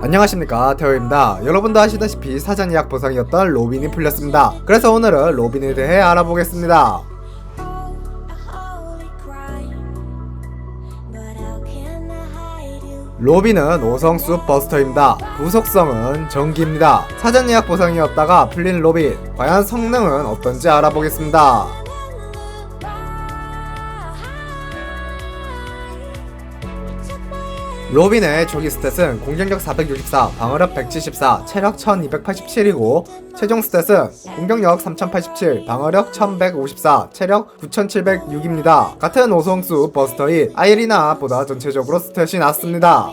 안녕하십니까 태호입니다. 여러분도 아시다시피 사전 예약 보상이었던 로빈이 풀렸습니다. 그래서 오늘은 로빈에 대해 알아보겠습니다. 로빈은 5성수 버스터입니다. 부속성은 전기입니다. 사전 예약 보상이었다가 풀린 로빈 과연 성능은 어떤지 알아보겠습니다 로빈의 조기 스탯은 공격력 464, 방어력 174, 체력 1287이고 최종 스탯은 공격력 3087, 방어력 1154, 체력 9706입니다. 같은 오성수 버스터인 아이리나보다 전체적으로 스탯이 낮습니다.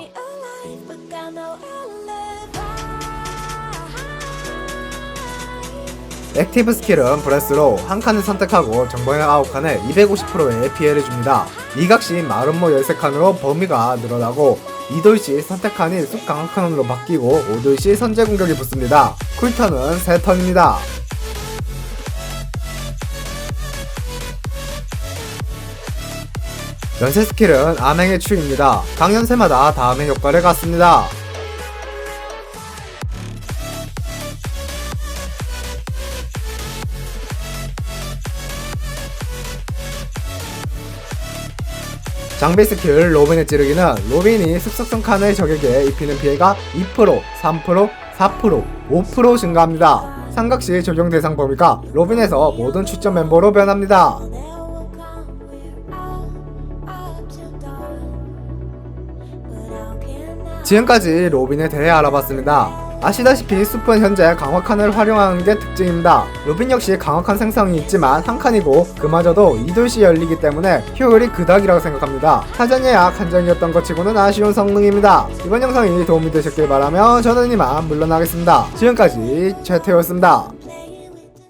액티브 스킬은 브레스로 한 칸을 선택하고 정보형 9칸에 250%의 피해를 줍니다. 이각시 마름모 13칸으로 범위가 늘어나고 2돌시 선택칸이 숲 강화칸으로 바뀌고 5돌시 선제 공격이 붙습니다. 쿨턴은 3턴입니다. 연쇄 스킬은 암행의 추입니다. 각 연쇄마다 다음의 효과를 갖습니다. 장비 스킬 로빈의 찌르기는 로빈이 습속성 칸을 적에게 입히는 피해가 2%, 3%, 4%, 5% 증가합니다. 삼각시 적용 대상 범위가 로빈에서 모든 출전 멤버로 변합니다. 지금까지 로빈에 대해 알아봤습니다. 아시다시피 숲은 현재 강화칸을 활용하는 게 특징입니다. 로빈 역시 강화칸 생성이 있지만 한 칸이고 그마저도 2돌시 열리기 때문에 효율이 그닥이라고 생각합니다. 사전 예약 한정이었던 것 치고는 아쉬운 성능입니다. 이번 영상이 도움이 되셨길 바라며 저는 이만 물러나겠습니다. 지금까지 최태호였습니다.